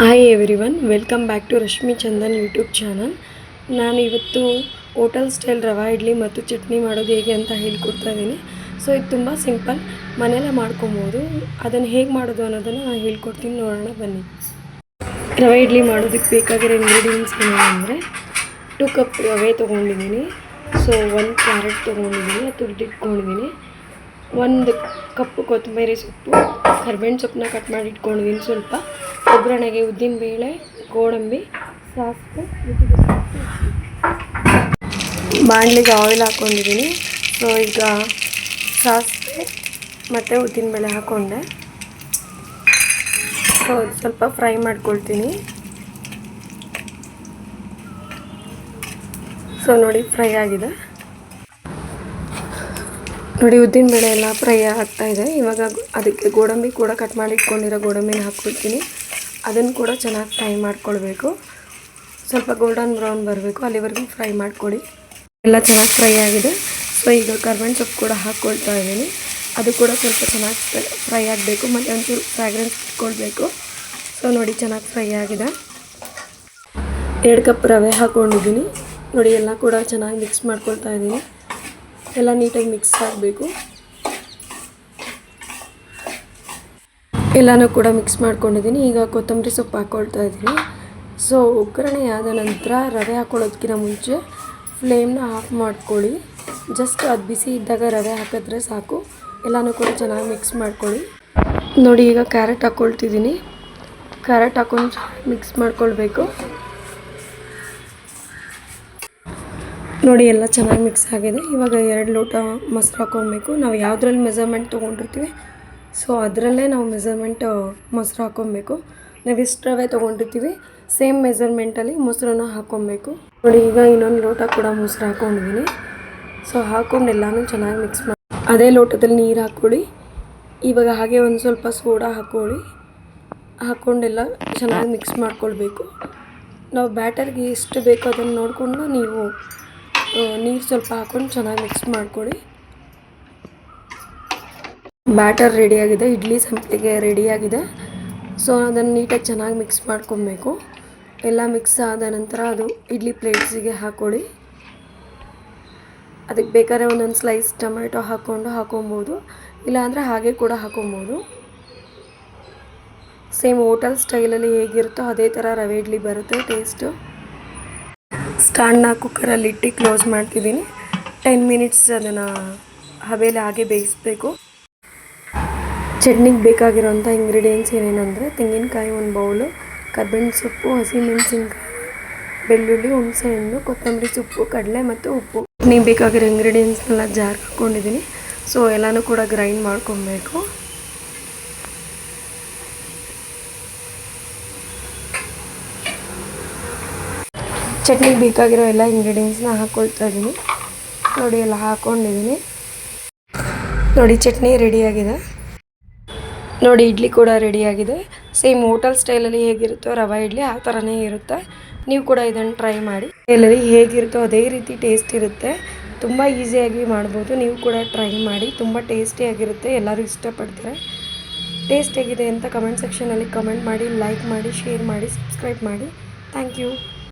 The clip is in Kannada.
Hi everyone welcome back to Rashmi Chandan YouTube channel ನಾನು ಇವತ್ತು ಹೋಟೆಲ್ ಸ್ಟೈಲ್ ರವಾ ಇಡ್ಲಿ ಮತ್ತು ಚಟ್ನಿ ಮಾಡೋದು ಹೇಗೆ ಅಂತ ಹೇಳ್ಕೊಡ್ತಾ ಇದ್ದೀನಿ. ಸೊ ಇದು ತುಂಬ ಸಿಂಪಲ್ ಮನೆಯಲ್ಲೇ ಮಾಡ್ಕೊಬೋದು. ಅದನ್ನು ಹೇಗೆ ಮಾಡೋದು ಅನ್ನೋದನ್ನು ನಾನು ಹೇಳ್ಕೊಡ್ತೀನಿ, ನೋಡೋಣ, ಬನ್ನಿ. ರವೆ ಇಡ್ಲಿ ಮಾಡೋದಕ್ಕೆ ಬೇಕಾಗಿರೋ ಇಂಗ್ರೀಡಿಯೆಂಟ್ಸ್ ಏನಂದರೆ ಟು ಕಪ್ ರವೆ ತೊಗೊಂಡಿದ್ದೀನಿ. ಸೊ ಒಂದು ಕ್ಯಾರೆಟ್ ತೊಗೊಂಡಿದ್ದೀನಿ ತುರಿದಿಟ್ಕೊಂಡಿದ್ದೀನಿ ಒಂದು ಕಪ್ಪು ಕೊತ್ತಂಬರಿ ಸೊಪ್ಪು ಕರ್ಬೇವಿನ ಸೊಪ್ಪನ್ನ ಕಟ್ ಮಾಡಿ ಇಟ್ಕೊಂಡಿದ್ದೀನಿ ಸ್ವಲ್ಪ. ಒಗ್ಗರಣೆಗೆ ಉದ್ದಿನಬೇಳೆ ಗೋಡಂಬಿ, ಸಾಸಿವೆ ಬಾಣಲಿಗೆ ಆಯಿಲ್ ಹಾಕ್ಕೊಂಡಿದ್ದೀನಿ ಸೊ ಈಗ ಸಾಸಿವೆ ಮತ್ತು ಉದ್ದಿನಬೇಳೆ ಹಾಕ್ಕೊಂಡೆ ಸೊ ಸ್ವಲ್ಪ ಫ್ರೈ ಮಾಡ್ಕೊಳ್ತೀನಿ. ಸೊ ನೋಡಿ ಫ್ರೈ ಆಗಿದೆ. ನೋಡಿ ಉದ್ದಿನ ಬೇಳೆ ಎಲ್ಲ ಫ್ರೈ ಆಗ್ತಾ ಇದೆ. ಇವಾಗ ಅದಕ್ಕೆ ಗೋಡಂಬಿ ಕೂಡ ಕಟ್ ಮಾಡಿ ಇಟ್ಕೊಂಡಿರೋ ಗೋಡಂಬಿನ ಹಾಕ್ಬಿಡ್ತೀನಿ. ಅದನ್ನು ಕೂಡ ಚೆನ್ನಾಗಿ ಫ್ರೈ ಮಾಡ್ಕೊಳ್ಬೇಕು. ಸ್ವಲ್ಪ ಗೋಲ್ಡನ್ ಬ್ರೌನ್ ಬರಬೇಕು. ಅಲ್ಲಿವರೆಗೂ ಫ್ರೈ ಮಾಡಿಕೊಡಿ. ಎಲ್ಲ ಚೆನ್ನಾಗಿ ಫ್ರೈ ಆಗಿದೆ. ಸೊ ಈಗ ಕರ್ಬೇವಿನ ಸೊಪ್ಪು ಕೂಡ ಹಾಕ್ಕೊಳ್ತಾ ಇದ್ದೀನಿ. ಅದು ಕೂಡ ಸ್ವಲ್ಪ ಚೆನ್ನಾಗಿ ಫ್ರೈ ಆಗಬೇಕು. ಮತ್ತು ಒಂಚೂರು ಫ್ರಾಗ್ರೆನ್ಸ್ ಇಟ್ಕೊಳ್ಬೇಕು ಸೊ ನೋಡಿ ಚೆನ್ನಾಗಿ ಫ್ರೈ ಆಗಿದೆ. ಎರಡು ಕಪ್ ರವೆ ಹಾಕ್ಕೊಂಡಿದ್ದೀನಿ ನೋಡಿ, ಎಲ್ಲ ಕೂಡ ಚೆನ್ನಾಗಿ ಮಿಕ್ಸ್ ಮಾಡ್ಕೊಳ್ತಾ ಇದ್ದೀನಿ. ಎಲ್ಲ ನೀಟಾಗಿ ಮಿಕ್ಸ್ ಆಗಬೇಕು. ಎಲ್ಲನೂ ಕೂಡ ಮಿಕ್ಸ್ ಮಾಡ್ಕೊಂಡಿದ್ದೀನಿ. ಈಗ ಕೊತ್ತಂಬರಿ ಸೊಪ್ಪು ಹಾಕ್ಕೊಳ್ತಾ ಇದ್ದೀನಿ. ಸೊ ಒಗ್ಗರಣೆ ಆದ ನಂತರ ರವೆ ಹಾಕ್ಕೊಳ್ಳೋದಕ್ಕಿಂತ ಮುಂಚೆ ಫ್ಲೇಮ್ನ ಆಫ್ ಮಾಡ್ಕೊಳ್ಳಿ. ಜಸ್ಟ್ ಅದು ಬಿಸಿ ಇದ್ದಾಗ ರವೆ ಹಾಕಿದ್ರೆ ಸಾಕು. ಎಲ್ಲನೂ ಕೂಡ ಚೆನ್ನಾಗಿ ಮಿಕ್ಸ್ ಮಾಡ್ಕೊಳ್ಳಿ. ನೋಡಿ, ಈಗ ಕ್ಯಾರೆಟ್ ಹಾಕ್ಕೊಳ್ತಿದ್ದೀನಿ ಕ್ಯಾರೆಟ್ ಹಾಕೊಂಡು ಮಿಕ್ಸ್ ಮಾಡ್ಕೊಳ್ಬೇಕು. ನೋಡಿ, ಎಲ್ಲ ಚೆನ್ನಾಗಿ ಮಿಕ್ಸ್ ಆಗಿದೆ. ಇವಾಗ ಎರಡು ಲೋಟ ಮೊಸರು ಹಾಕ್ಕೊಬೇಕು ನಾವು ಯಾವುದ್ರಲ್ಲಿ ಮೆಸರ್ಮೆಂಟ್ ತೊಗೊಂಡಿರ್ತೀವಿ, ಸೊ ಅದರಲ್ಲೇ ನಾವು ಮೆಸರ್ಮೆಂಟ್ ಮೊಸರು ಹಾಕ್ಕೊಬೇಕು ನಾವು ಎಷ್ಟು ರವೆ ತೊಗೊಂಡಿರ್ತೀವಿ, ಸೇಮ್ ಮೆಸರ್ಮೆಂಟಲ್ಲಿ ಮೊಸರನ್ನ ಹಾಕ್ಕೊಬೇಕು ನೋಡಿ, ಈಗ ಇನ್ನೊಂದು ಲೋಟ ಕೂಡ ಮೊಸರು ಹಾಕೊಂಡಿದ್ದೀನಿ ಸೊ ಹಾಕೊಂಡು ಎಲ್ಲನೂ ಚೆನ್ನಾಗಿ ಮಿಕ್ಸ್ ಮಾಡಿ ಅದೇ ಲೋಟದಲ್ಲಿ ನೀರು ಹಾಕ್ಕೊಳ್ಳಿ. ಇವಾಗ ಹಾಗೆ ಒಂದು ಸ್ವಲ್ಪ ಸೋಡಾ ಹಾಕ್ಕೊಳ್ಳಿ. ಹಾಕ್ಕೊಂಡೆಲ್ಲ ಚೆನ್ನಾಗಿ ಮಿಕ್ಸ್ ಮಾಡ್ಕೊಳ್ಬೇಕು. ನಾವು ಬ್ಯಾಟರ್ಗೆ ಎಷ್ಟು ಬೇಕೋ ಅದನ್ನು ನೋಡಿಕೊಂಡು ನೀವು ನೀರು ಸ್ವಲ್ಪ ಹಾಕೊಂಡು ಚೆನ್ನಾಗಿ ಮಿಕ್ಸ್ ಮಾಡ್ಕೊಳ್ಳಿ ಬ್ಯಾಟರ್ ರೆಡಿಯಾಗಿದೆ ಇಡ್ಲಿ ಸಂಪಿಗೆ ರೆಡಿಯಾಗಿದೆ ಸೊ ಅದನ್ನು ನೀಟಾಗಿ ಚೆನ್ನಾಗಿ ಮಿಕ್ಸ್ ಮಾಡ್ಕೊಬೇಕು. ಎಲ್ಲ ಮಿಕ್ಸ್ ಆದ ನಂತರ ಅದು ಇಡ್ಲಿ ಪ್ಲೇಟ್ಸಿಗೆ ಹಾಕ್ಕೊಳ್ಳಿ ಅದಕ್ಕೆ ಬೇಕಾದ್ರೆ ಒಂದೊಂದು ಸ್ಲೈಸ್ ಟೊಮೆಟೊ ಹಾಕ್ಕೊಂಡು ಹಾಕೊಬೋದು. ಇಲ್ಲಾಂದರೆ ಹಾಗೆ ಕೂಡ ಹಾಕೊಬೋದು. ಸೇಮ್ ಹೋಟೆಲ್ ಸ್ಟೈಲಲ್ಲಿ ಹೇಗಿರುತ್ತೋ ಅದೇ ಥರ ರವೆ ಇಡ್ಲಿ ಬರುತ್ತೆ ಟೇಸ್ಟು ಸ್ಟ್ಯಾಂಡ್ನ ಕುಕ್ಕರಲ್ಲಿ ಇಟ್ಟು ಕ್ಲೋಸ್ ಮಾಡ್ತಿದ್ದೀನಿ. ಟೆನ್ ಮಿನಿಟ್ಸ್ ಅದನ್ನು ಹಬೇಲಿ ಹಾಗೆ ಬೇಯಿಸ್ಬೇಕು. ಚಟ್ನಿಗೆ ಬೇಕಾಗಿರೋಂಥ ಇಂಗ್ರೀಡಿಯೆಂಟ್ಸ್ ಏನೇನಂದರೆ ತೆಂಗಿನಕಾಯಿ ಒಂದು ಬೌಲು, ಕಬ್ಬಿಣ ಸೊಪ್ಪು ಹಸಿಮೆಣಸಿನ್ಕಾಯಿ ಬೆಳ್ಳುಳ್ಳಿ ಹುಣಸೆಹಣ್ಣು ಕೊತ್ತಂಬರಿ ಸೊಪ್ಪು, ಕಡಲೆ ಮತ್ತು ಉಪ್ಪು. ಚಟ್ನಿಗೆ ಬೇಕಾಗಿರೋ ಇಂಗ್ರೀಡಿಯೆಂಟ್ಸ್ನೆಲ್ಲ ಜಾರ್ ಹಾಕ್ಕೊಂಡಿದ್ದೀನಿ. ಸೊ ಎಲ್ಲನೂ ಕೂಡ ಗ್ರೈಂಡ್ ಮಾಡ್ಕೊಬೇಕು. ಚಟ್ನಿಗೆ ಬೇಕಾಗಿರೋ ಎಲ್ಲ ಇಂಗ್ರೀಡಿಯೆಂಟ್ಸ್ನ ಹಾಕ್ಕೊಳ್ತಾ ಇದ್ದೀನಿ ನೋಡಿ, ಎಲ್ಲ ಹಾಕ್ಕೊಂಡಿದ್ದೀನಿ ನೋಡಿ, ಚಟ್ನಿ ರೆಡಿಯಾಗಿದೆ ನೋಡಿ, ಇಡ್ಲಿ ಕೂಡ ರೆಡಿಯಾಗಿದೆ ಸೇಮ್ ಹೋಟೆಲ್ ಸ್ಟೈಲಲ್ಲಿ ಹೇಗಿರುತ್ತೋ ರವೆ ಇಡ್ಲಿ, ಆ ಥರನೇ ಇರುತ್ತೆ. ನೀವು ಕೂಡ ಇದನ್ನು ಟ್ರೈ ಮಾಡಿ. ಎಲ್ಲರಿ ಹೇಗಿರುತ್ತೋ ಅದೇ ರೀತಿ ಟೇಸ್ಟ್ ಇರುತ್ತೆ. ತುಂಬ ಈಸಿಯಾಗಿ ಮಾಡ್ಬೋದು. ನೀವು ಕೂಡ ಟ್ರೈ ಮಾಡಿ. ತುಂಬ ಟೇಸ್ಟಿಯಾಗಿರುತ್ತೆ ಎಲ್ಲರೂ ಇಷ್ಟಪಡ್ತಾರೆ. ಟೇಸ್ಟ್ ಹೇಗಿದೆ ಅಂತ ಕಮೆಂಟ್ ಸೆಕ್ಷನಲ್ಲಿ ಕಮೆಂಟ್ ಮಾಡಿ ಲೈಕ್ ಮಾಡಿ ಶೇರ್ ಮಾಡಿ ಸಬ್ಸ್ಕ್ರೈಬ್ ಮಾಡಿ. Thank you